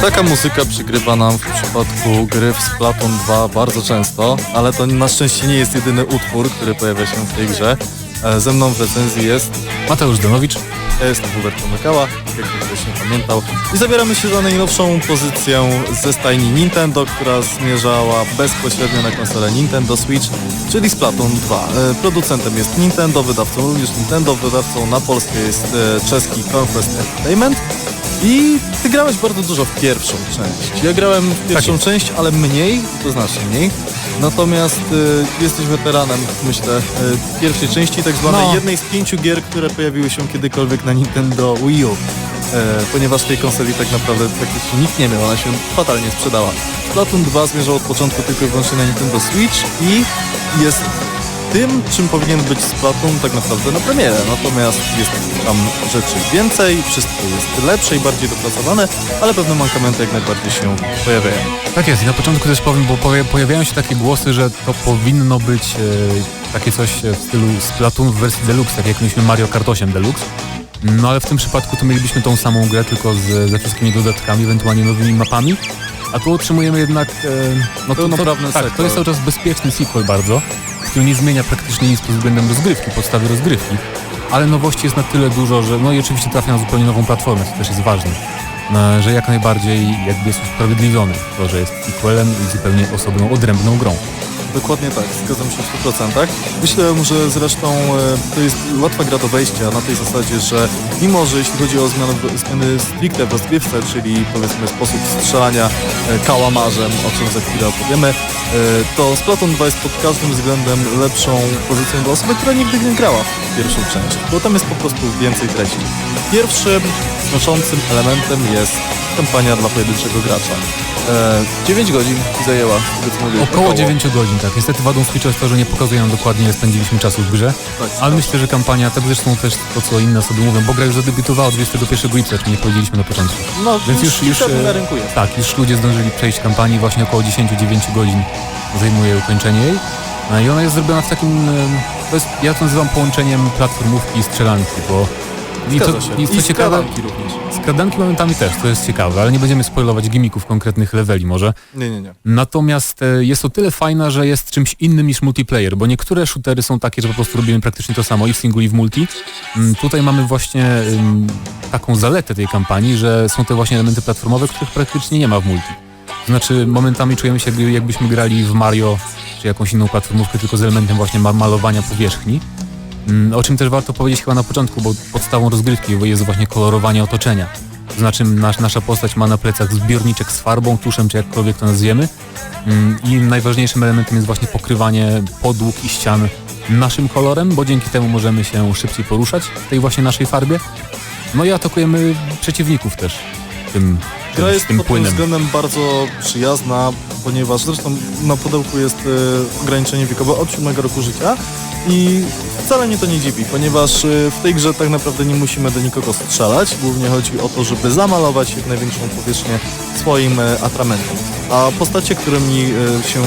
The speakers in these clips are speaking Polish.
Taka muzyka przygrywa nam w przypadku gry w Splatoon 2 bardzo często, ale to na szczęście nie jest jedyny utwór, który pojawia się w tej grze. E, Ze mną w recenzji jest, Mateusz Donowicz. ja jestem Hubert Pomykała, jakby ktoś nie pamiętał. I zabieramy się za najnowszą pozycję ze stajni Nintendo, która zmierzała bezpośrednio na konsolę Nintendo Switch, czyli Splatoon 2. E, Producentem jest Nintendo, wydawcą również Nintendo, wydawcą na Polskę jest e, czeski Conquest Entertainment. I ty grałeś bardzo dużo w pierwszą część. Ja grałem w pierwszą jest. część, ale mniej, to znacznie mniej. Natomiast y, jesteś weteranem, myślę, y, pierwszej części, tak zwanej No. jednej z pięciu gier, które pojawiły się kiedykolwiek na Nintendo Wii U. E, ponieważ tej konsoli tak naprawdę praktycznie nikt nie miał, ona się fatalnie sprzedała. Splatoon 2 zmierzał od początku tylko i wyłącznie na Nintendo Switch i jest tym, czym powinien być Splatoon tak naprawdę na premierę. Natomiast jest tam rzeczy więcej, wszystko jest lepsze i bardziej dopracowane, ale pewne mankamenty jak najbardziej się pojawiają. Tak jest i na początku też powiem, bo poja- pojawiają się takie głosy, że to powinno być e, takie coś w stylu Splatoon w wersji Deluxe, tak jak mieliśmy Mario Kart 8 Deluxe. No ale w tym przypadku to mielibyśmy tą samą grę, tylko z, ze wszystkimi dodatkami, ewentualnie nowymi mapami. A tu otrzymujemy jednak... E, no to, to, tak, to jest cały czas bezpieczny sequel bardzo, który nie zmienia praktycznie nic pod względem rozgrywki, podstawy rozgrywki. Ale nowości jest na tyle dużo, że no i oczywiście trafia na zupełnie nową platformę, co też jest ważne. Że jak najbardziej jakby jest usprawiedliwiony to, że jest sequelem i zupełnie osobną, odrębną grą. Dokładnie tak, zgadzam się w 100%. Myślę, że zresztą e, to jest łatwa gra do wejścia na tej zasadzie, że mimo, że jeśli chodzi o zmiany, zmiany stricte w rozgrywce, czyli powiedzmy sposób strzelania e, kałamarzem, o czym za chwilę opowiemy, e, to Splatoon 2 jest pod każdym względem lepszą pozycją dla osoby, która nigdy nie grała w pierwszą część, bo tam jest po prostu więcej treści. Pierwszym znaczącym elementem jest kampania dla pojedynczego gracza. E, 9 godzin zajęła, mówię. Około 9 godzin, tak. Niestety wadą Switcha jest to, że nie pokazują nam dokładnie ile spędziliśmy czasu w grze, Tak, ale myślę, że kampania, tak zresztą też to, co inne osoby mówią, bo gra już zadebiutowała 21 lipca, czy nie powiedzieliśmy na początku. No, Więc już, już, kilka dni na e, rynku jest. tak, już ludzie zdążyli przejść kampanii, właśnie około 10-9 godzin zajmuje ukończenie jej. No I ona jest zrobiona w takim, to jest, ja to nazywam połączeniem platformówki i strzelanki, bo i co, i co I ciekawe, skradanki również. skradanki momentami też, to jest ciekawe, ale nie będziemy spoilować gimików konkretnych leveli może. Nie, nie, nie. Natomiast e, jest to tyle fajna, że jest czymś innym niż multiplayer, bo niektóre shootery są takie, że po prostu robimy praktycznie to samo i w singlu i w multi. Mm, Tutaj mamy właśnie taką zaletę tej kampanii, że są to właśnie elementy platformowe, których praktycznie nie ma w multi. To znaczy momentami czujemy się jakby- jakbyśmy grali w Mario czy jakąś inną platformówkę, tylko z elementem właśnie ma- malowania powierzchni. Mm, O czym też warto powiedzieć chyba na początku, bo podstawą rozgrywki jest właśnie kolorowanie otoczenia. To znaczy nasz, nasza postać ma na plecach zbiorniczek z farbą, tuszem, czy jakkolwiek to nazwiemy. Mm, I najważniejszym elementem jest właśnie pokrywanie podłóg i ścian naszym kolorem, bo dzięki temu możemy się szybciej poruszać w tej właśnie naszej farbie. No i atakujemy przeciwników też tym, Gra tym, jest tym pod tym płynem. względem bardzo przyjazna, ponieważ zresztą na pudełku jest e, ograniczenie wiekowe od 7 roku życia i wcale mnie to nie dziwi, ponieważ e, w tej grze tak naprawdę nie musimy do nikogo strzelać. Głównie chodzi o to, żeby zamalować jak największą powierzchnię swoim e, atramentem. A postacie, którymi się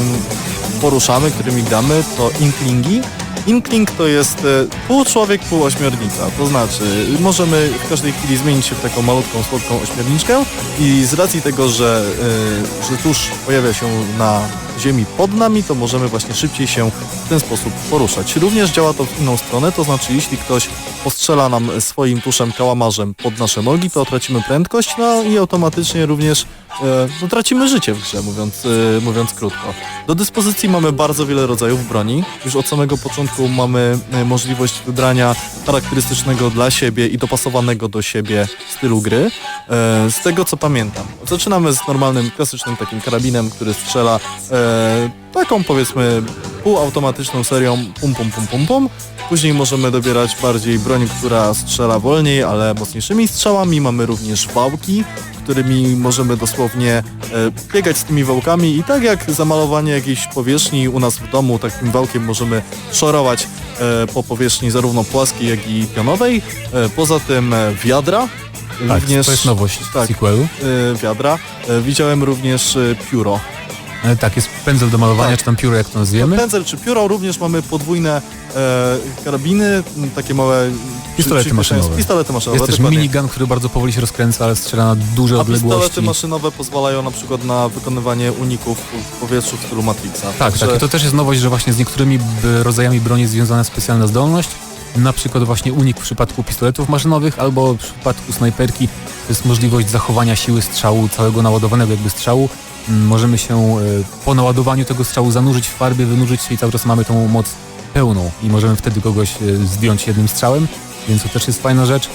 poruszamy, którymi gramy, to inklingi. Inkling to jest e, pół człowiek, pół ośmiornica. To znaczy, możemy w każdej chwili zmienić się w taką malutką, słodką ośmiorniczkę i z racji tego, że, e, że tusz pojawia się na ziemi pod nami, to możemy właśnie szybciej się w ten sposób poruszać. Również działa to w inną stronę, to znaczy jeśli ktoś postrzela nam swoim tuszem kałamarzem pod nasze nogi, to tracimy prędkość, no i automatycznie również e, no, tracimy życie w grze, mówiąc, e, mówiąc krótko. Do dyspozycji mamy bardzo wiele rodzajów broni. Już od samego początku mamy e, możliwość wybrania charakterystycznego dla siebie i dopasowanego do siebie stylu gry. Z tego co pamiętam, zaczynamy z normalnym, klasycznym takim karabinem, który strzela taką powiedzmy półautomatyczną serią pum pum pum pum pum. Później możemy dobierać bardziej broń, która strzela wolniej, ale mocniejszymi strzałami. Mamy również wałki, którymi możemy dosłownie e, biegać z tymi wałkami i tak jak zamalowanie jakiejś powierzchni u nas w domu, takim wałkiem możemy szorować e, po powierzchni zarówno płaskiej, jak i pionowej. E, poza tym e, wiadra. Tak, również, to jest nowość tak. sequelu. e, wiadra. E, widziałem również pióro. E, tak, jest pędzel do malowania, Tak. czy tam pióro, jak to nazwiemy. Pędzel czy pióro, również mamy podwójne e, karabiny, takie małe... Pistolety maszynowe. Pistolety maszynowe, Jest też minigun, który bardzo powoli się rozkręca, ale strzela na duże A odległości. pistolety maszynowe pozwalają na przykład na wykonywanie uników w powietrzu w stylu Matrixa. Tak, Także- tak. I to też jest nowość, że właśnie z niektórymi rodzajami broni jest związana specjalna zdolność. Na przykład właśnie unik w przypadku pistoletów maszynowych albo w przypadku snajperki to jest możliwość zachowania siły strzału, całego naładowanego jakby strzału. Mm, Możemy się e, po naładowaniu tego strzału zanurzyć w farbie, wynurzyć się i cały czas mamy tą moc pełną i możemy wtedy kogoś e, zdjąć jednym strzałem, więc to też jest fajna rzecz.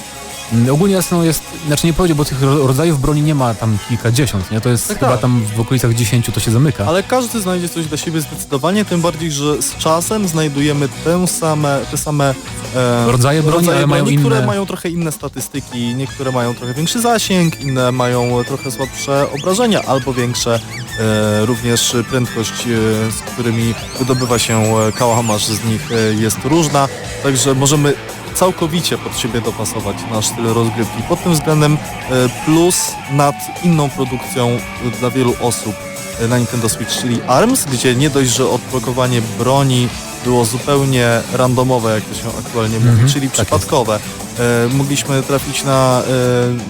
Mm, Ogólnie jasno jest, znaczy nie powiedział, bo tych ro- rodzajów broni nie ma tam kilkadziesiąt, nie? To jest Tak, chyba tak. tam w okolicach dziesięciu to się zamyka. Ale każdy znajdzie coś dla siebie zdecydowanie, tym bardziej, że z czasem znajdujemy te same, te same e, Rodzaje broni, ale mają które inne- mają trochę inne statystyki, niektóre mają trochę większy zasięg, inne mają trochę słabsze obrażenia albo większe. E, również prędkość, e, z którymi wydobywa się e, kałamarz z nich e, jest różna, także możemy całkowicie pod siebie dopasować nasz styl rozgrywki. Pod tym względem e, plus nad inną produkcją e, dla wielu osób e, na Nintendo Switch, czyli ARMS, gdzie nie dość, że odblokowanie broni było zupełnie randomowe, jak to się aktualnie Mhm, mówi, czyli tak przypadkowe. E, mogliśmy trafić na,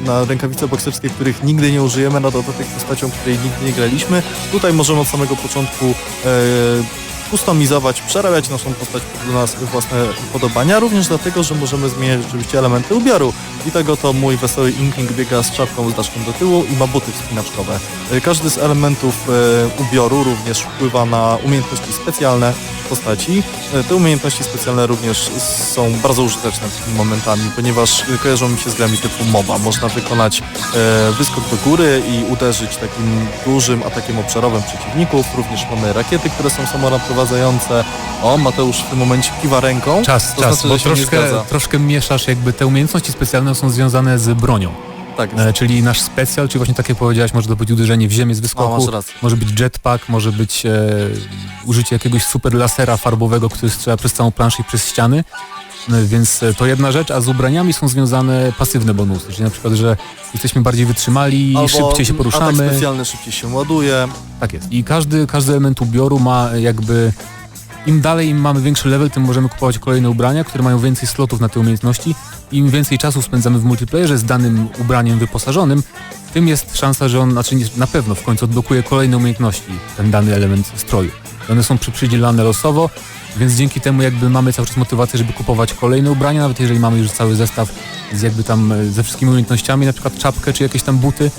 e, na rękawice bokserskie, których nigdy nie użyjemy, na dodatek postacią, której nigdy nie graliśmy. Tutaj możemy od samego początku e, kustomizować, przerabiać naszą postać pod nas własne podobania, również dlatego, że możemy zmieniać oczywiście elementy ubioru. I tego to mój wesoły Inkling biega z czapką z daszkiem do tyłu i ma buty wspinaczkowe. E, Każdy z elementów e, ubioru również wpływa na umiejętności specjalne postaci. E, Te umiejętności specjalne również są bardzo użyteczne momentami, ponieważ kojarzą mi się z grami typu MOBA. Można wykonać e, wyskok do góry i uderzyć takim dużym atakiem obszarowym przeciwników. Również mamy rakiety, które są samonaprowadzające. O, Mateusz w tym momencie kiwa ręką. Czas, To czas, znaczy, bo troszkę, troszkę mieszasz jakby te umiejętności specjalne są związane z bronią. Tak, E, czyli nasz specjal, czyli właśnie tak jak powiedziałeś, może to być uderzenie w ziemię z wyskoku, rację. może być jetpack, może być e, użycie jakiegoś super lasera farbowego, który strzela przez całą planszę i przez ściany. E, Więc e, to jedna rzecz, a z ubraniami są związane pasywne bonusy, czyli na przykład, że jesteśmy bardziej wytrzymali, Albo szybciej się Atak poruszamy. specjalny szybciej się ładuje. Tak jest. I każdy, każdy element ubioru ma jakby... Im dalej, im mamy większy level, tym możemy kupować kolejne ubrania, które mają więcej slotów na te umiejętności. Im więcej czasu spędzamy w multiplayerze z danym ubraniem wyposażonym, tym jest szansa, że on, znaczy na pewno w końcu odblokuje kolejne umiejętności, ten dany element stroju. One są przydzielane losowo, więc dzięki temu jakby mamy cały czas motywację, żeby kupować kolejne ubrania, nawet jeżeli mamy już cały zestaw z jakby tam e, ze wszystkimi umiejętnościami, na przykład czapkę czy jakieś tam buty,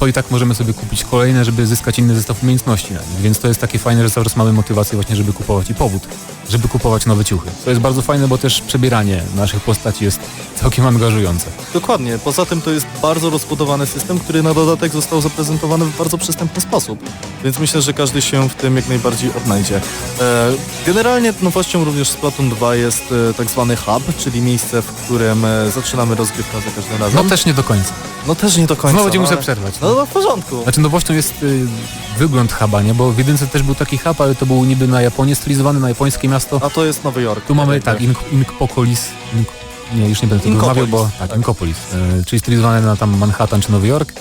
to i tak możemy sobie kupić kolejne, żeby zyskać inny zestaw umiejętności na nich. Więc to jest takie fajne, że cały czas mamy motywację właśnie, żeby kupować i powód, żeby kupować nowe ciuchy. To jest bardzo fajne, bo też przebieranie naszych postaci jest całkiem angażujące. Dokładnie. Poza tym to jest bardzo rozbudowany system, który na dodatek został zaprezentowany w bardzo przystępny sposób. Więc myślę, że każdy się w tym jak najbardziej odnajdzie. E, generalnie nowością również Splatoon 2 jest e, tak zwany hub, czyli miejsce, w którym e, zaczynamy rozgrywkę za każdym razem. No też nie do końca. No też nie do końca. Znowu cię no, muszę ale- przerwać. No, no w porządku. Znaczy nowością jest y, wygląd huba, nie? Bo w jedynce też był taki hub, ale to był niby na Japonię stylizowany, na japońskie miasto. A to jest Nowy Jork. Tu mamy tak, Ink, Inkpopolis. Ink, nie, już nie będę tego wymawiał, bo tak, tak. Inkopolis, y, czyli stylizowane na tam Manhattan czy Nowy Jork.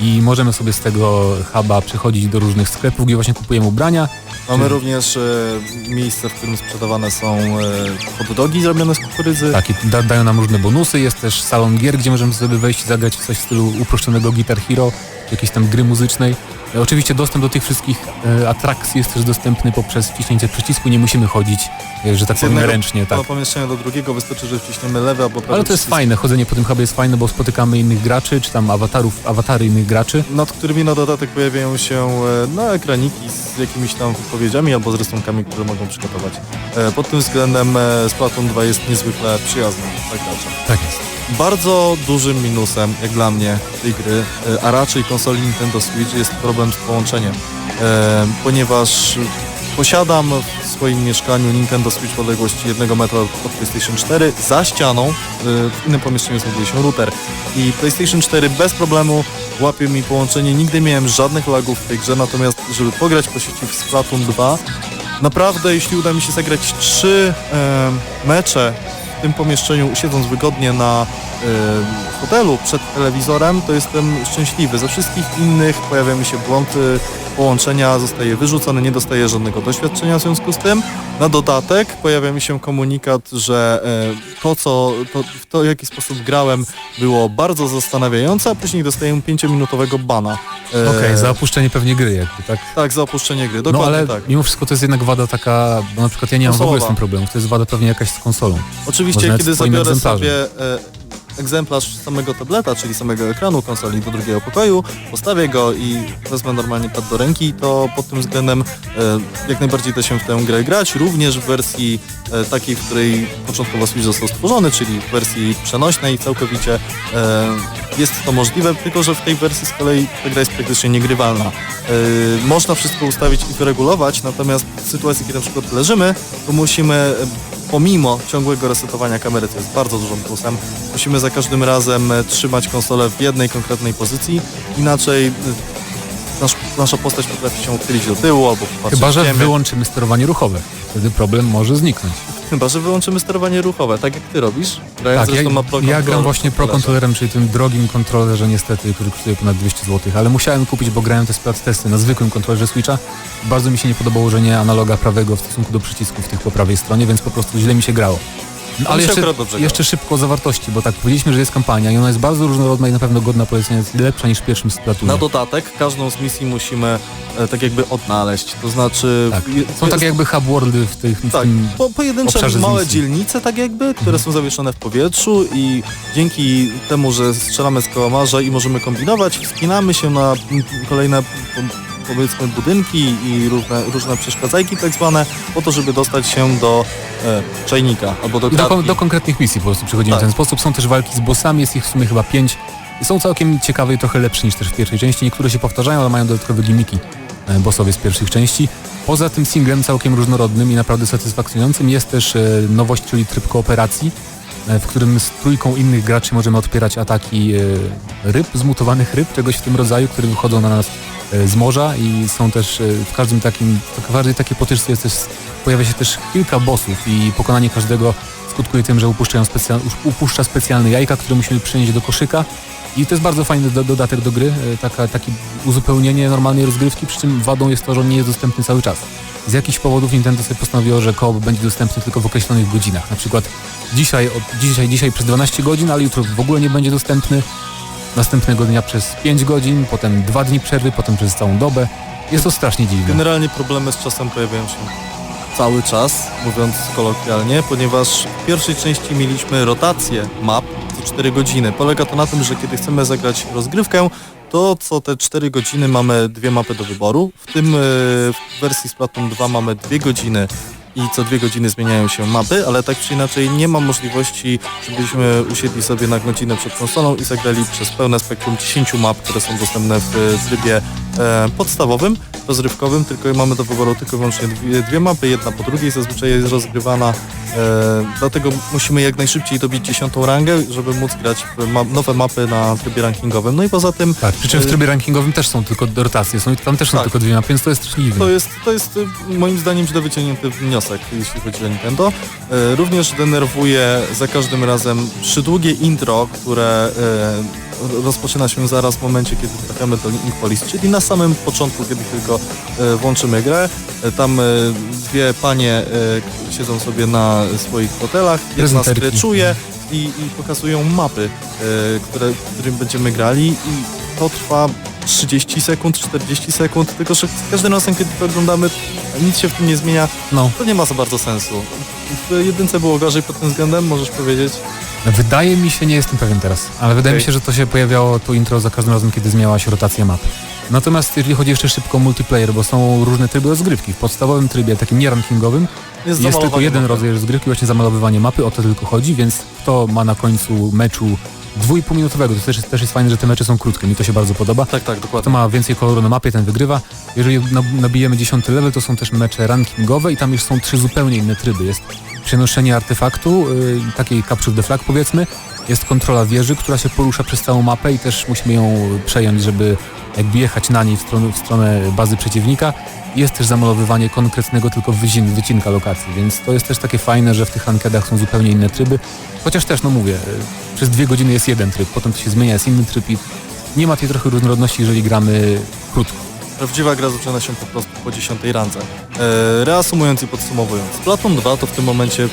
I możemy sobie z tego huba przechodzić do różnych sklepów, gdzie właśnie kupujemy ubrania. Mamy Czyli- również e, miejsce, w którym sprzedawane są e, hot dogi zrobione z kukurydzy. Tak, i da, dają nam różne bonusy. Jest też salon gier, gdzie możemy sobie wejść i zagrać w coś w stylu uproszczonego Guitar Hero, jakiejś tam gry muzycznej. E, Oczywiście dostęp do tych wszystkich e, atrakcji jest też dostępny poprzez wciśnięcie przycisku. Nie musimy chodzić, e, że tak powiem, ręcznie. Tak. Do pomieszczenia do drugiego wystarczy, że wciśniemy lewy albo prawy Ale to jest przycisk. fajne, chodzenie po tym hubie jest fajne, bo spotykamy innych graczy, czy tam awatarów, awatary innych graczy. nad którymi na dodatek pojawiają się no, ekraniki z jakimiś tam wypowiedziami albo z rysunkami, które mogą przygotować. Pod tym względem Splatoon 2 jest niezwykle przyjazny dla graczy. Tak jest. Bardzo dużym minusem, jak dla mnie, tej gry, e, a raczej konsoli Nintendo Switch jest problem z połączeniem, e, ponieważ posiadam w swoim mieszkaniu Nintendo Switch w odległości 1 metra od PlayStation 4 za ścianą, e, w innym pomieszczeniu znajduje się router. I PlayStation 4 bez problemu łapie mi połączenie, nigdy miałem żadnych lagów w tej grze, natomiast żeby pograć po sieci w Splatoon 2, naprawdę jeśli uda mi się zagrać trzy e, mecze w tym pomieszczeniu, siedząc wygodnie na y, przed telewizorem, to jestem szczęśliwy. Ze wszystkich innych pojawia mi się błąd y, połączenia zostaje wyrzucony, nie dostaje żadnego doświadczenia w związku z tym. Na dodatek pojawia mi się komunikat, że e, to, co, to, w to, w jaki sposób grałem, było bardzo zastanawiające, a później dostaję 5-minutowego bana. E, Okej, za opuszczenie pewnie gry jakby, tak? Tak, za opuszczenie gry, No dokładnie ale tak. mimo wszystko to jest jednak wada taka, bo na przykład ja nie mam w ogóle z tym problemu, to jest wada pewnie jakaś z konsolą. Oczywiście, kiedy zabiorę sobie e, egzemplarz samego tableta, czyli samego ekranu konsoli do drugiego pokoju, postawię go i wezmę normalnie pad do ręki, to pod tym względem e, jak najbardziej da się w tę grę grać, również w wersji e, takiej, w której początkowo Switch został stworzony, czyli w wersji przenośnej całkowicie e, jest to możliwe, tylko że w tej wersji z kolei ta gra jest praktycznie niegrywalna. Można wszystko ustawić i wyregulować, natomiast w sytuacji, kiedy na przykład leżymy, to musimy pomimo ciągłego resetowania kamery, co jest bardzo dużym plusem, musimy za każdym razem e, trzymać konsolę w jednej konkretnej pozycji, inaczej e, nasz, nasza postać potrafi się odchylić do tyłu albo popatrzeć Chyba, że wyłączymy sterowanie ruchowe. Wtedy problem może zniknąć. Chyba, że wyłączymy sterowanie ruchowe, tak jak ty robisz. Grając Tak, ja, na Pro ja gram właśnie Pro. Controllerem, czyli tym drogim kontrolerze niestety, który kosztuje ponad 200 zł, ale musiałem kupić, bo grałem te splat testy na zwykłym kontrolerze Switcha. Bardzo mi się nie podobało, że nie analoga prawego w stosunku do przycisków tych po prawej stronie, więc po prostu źle mi się grało. No, ale jeszcze, jeszcze szybko o zawartości, bo tak powiedzieliśmy, że jest kampania i ona jest bardzo różnorodna i na pewno godna polecenia, jest lepsza niż w pierwszym Splatunie. Na dodatek każdą z misji musimy e, tak jakby odnaleźć, to znaczy... Tak. Są takie jakby hub worldy w, tych, w Tak, po, pojedyncze małe dzielnice tak jakby, które są zawieszone w powietrzu i dzięki temu, że strzelamy z kołamarza i możemy kombinować, wspinamy się na kolejne powiedzmy budynki i różne, różne przeszkadzajki tak zwane, po to, żeby dostać się do e, czajnika albo do Do, do konkretnych misji po prostu przychodzimy Tak. w ten sposób. Są też walki z bossami, jest ich w sumie chyba pięć. Są całkiem ciekawe i trochę lepsze niż też w pierwszej części. Niektóre się powtarzają, ale mają dodatkowe gimiki e, bossowie z pierwszych części. Poza tym singlem całkiem różnorodnym i naprawdę satysfakcjonującym jest też e, nowość, czyli tryb kooperacji, e, w którym z trójką innych graczy możemy odpierać ataki ryb, zmutowanych ryb, czegoś w tym rodzaju, które wychodzą na nas z morza i są też e, w każdym takim, w każdej takiej potyczce jest też, pojawia się też kilka bossów i pokonanie każdego skutkuje tym, że upuszczają specjal, upuszcza specjalne jajka, które musimy przynieść do koszyka. I to jest bardzo fajny do, dodatek do gry, e, taka, takie uzupełnienie normalnej rozgrywki, przy czym wadą jest to, że on nie jest dostępny cały czas. Z jakichś powodów Nintendo sobie postanowiło, że koop będzie dostępny tylko w określonych godzinach. Na przykład dzisiaj, od, dzisiaj, dzisiaj przez 12 godzin, ale jutro w ogóle nie będzie dostępny. Następnego dnia przez 5 godzin, potem 2 dni przerwy, potem przez całą dobę. Jest to strasznie dziwne. Generalnie problemy z czasem pojawiają się cały czas, mówiąc kolokwialnie, ponieważ w pierwszej części mieliśmy rotację map co 4 godziny. Polega to na tym, że kiedy chcemy zagrać rozgrywkę, to co te 4 godziny mamy dwie mapy do wyboru. W tym e, w wersji Splatoon 2 mamy 2 godziny i co dwie godziny zmieniają się mapy, ale tak czy inaczej nie ma możliwości, żebyśmy usiedli sobie na godzinę przed konsolą i zagrali przez pełne spektrum 10 map, które są dostępne w trybie podstawowym, rozrywkowym, tylko mamy do wyboru tylko i wyłącznie dwie, dwie mapy, jedna po drugiej zazwyczaj jest rozgrywana, e, dlatego musimy jak najszybciej dobić dziesiątą rangę, żeby móc grać ma nowe mapy na trybie rankingowym. No i poza tym Tak, przy czym w trybie rankingowym też są tylko rotacje, są, tam też są Tak. tylko dwie mapy, więc to jest strasznie dziwne. To jest, to jest y, moim zdaniem źle wyciągnięty wniosek, jeśli chodzi o Nintendo. E, Również denerwuje za każdym razem przydługie intro, które e, rozpoczyna się zaraz w momencie, kiedy trafiamy do Link Police, czyli na samym początku, kiedy tylko e, włączymy grę. E, Tam e, dwie panie siedzą sobie na swoich fotelach, jedna skreczuje i, i pokazują mapy, które, którym będziemy grali i to trwa 30 sekund, 40 sekund, tylko że każdym razem, kiedy to oglądamy, nic się w tym nie zmienia, No, to nie ma za bardzo sensu. W jedynce było gorzej pod tym względem, możesz powiedzieć? Wydaje mi się, nie jestem pewien teraz, ale wydaje mi Okej. się, że to się pojawiało to intro za każdym razem, kiedy zmieniała się rotacja map. Natomiast jeżeli chodzi jeszcze szybko o multiplayer, bo są różne tryby rozgrywki. W podstawowym trybie, takim nierankingowym, jest tylko zamalowanie jeden mapy. rodzaj rozgrywki, właśnie zamalowywanie mapy, o to tylko chodzi, więc kto ma na końcu meczu dwójpół minutowego, to też jest, też jest fajne, że te mecze są krótkie, mi to się bardzo podoba. Tak, tak, Kto dokładnie. ma więcej koloru na mapie, ten wygrywa. Jeżeli nab- nabijemy 10 level, to są też mecze rankingowe i tam już są trzy zupełnie inne tryby. Jest przenoszenie artefaktu, yy, takiej capture the flag powiedzmy, jest kontrola wieży, która się porusza przez całą mapę i też musimy ją przejąć, żeby jakby jechać na niej w stronę, w stronę bazy przeciwnika. Jest też zamalowywanie konkretnego tylko wycin, wycinka lokacji, więc to jest też takie fajne, że w tych rankedach są zupełnie inne tryby. Chociaż też, no mówię, yy, przez dwie godziny jest jeden tryb, potem to się zmienia, jest inny tryb i nie ma tej trochę różnorodności, jeżeli gramy krótko. Prawdziwa gra zaczyna się po prostu po 10 randze. E, reasumując i podsumowując, Splatoon 2 to w tym momencie e,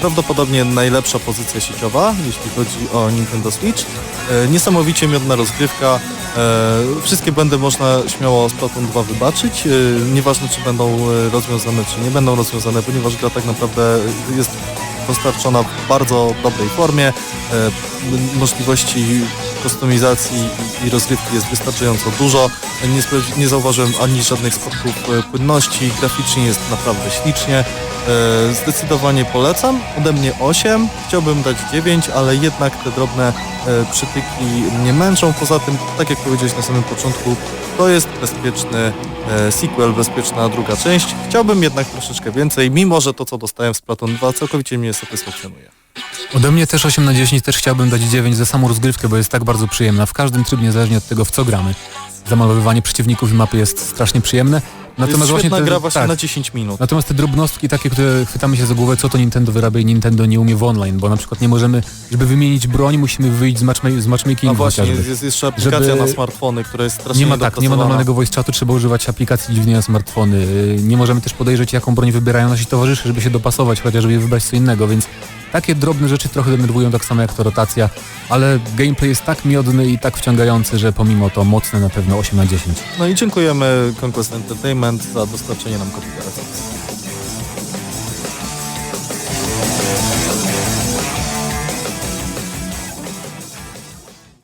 prawdopodobnie najlepsza pozycja sieciowa, jeśli chodzi o Nintendo Switch. E, niesamowicie miodna rozgrywka. E, wszystkie błędy można śmiało Splatoon 2 wybaczyć. E, nieważne czy będą e, rozwiązane, czy nie będą rozwiązane, ponieważ gra tak naprawdę jest dostarczona w bardzo dobrej formie. E, możliwości kustomizacji i, rozgrywki jest wystarczająco dużo. Nie, nie zauważyłem ani żadnych spadków e, płynności. Graficznie jest naprawdę ślicznie. E, zdecydowanie polecam. Ode mnie 8. Chciałbym dać 9, ale jednak te drobne przytyki mnie męczą. Poza tym, tak jak powiedziałeś na samym początku, to jest bezpieczny sequel, bezpieczna druga część. Chciałbym jednak troszeczkę więcej, mimo że to, co dostałem w Splatoon 2, całkowicie mnie satysfakcjonuje. Ode mnie też 8 na 10, też chciałbym dać 9 za samą rozgrywkę, bo jest tak bardzo przyjemna. W każdym trybie, niezależnie od tego, w co gramy. Zamalowywanie przeciwników i mapy jest strasznie przyjemne. Natomiast świetna te, gra właśnie tak, na 10 minut. Natomiast te drobnostki takie, które chwytamy się za głowę, co to Nintendo wyrabia i Nintendo nie umie w online, bo na przykład nie możemy, żeby wymienić broń, musimy wyjść z, matchma- z A matchmakingu właśnie, chociażby. jest, jeszcze aplikacja Żeby- na smartfony, która jest strasznie Nie ma tak, nie ma normalnego voice chatu, trzeba używać aplikacji dziwnej na smartfony. Yy, Nie możemy też podejrzeć, jaką broń wybierają nasi towarzysze, żeby się dopasować, chociaż żeby wybrać co innego, więc takie drobne rzeczy trochę denerwują, tak samo jak to rotacja, ale gameplay jest tak miodny i tak wciągający, że pomimo to mocne na pewno 8 na 10. No i dziękujemy Conquest Entertainment za dostarczenie nam kopii.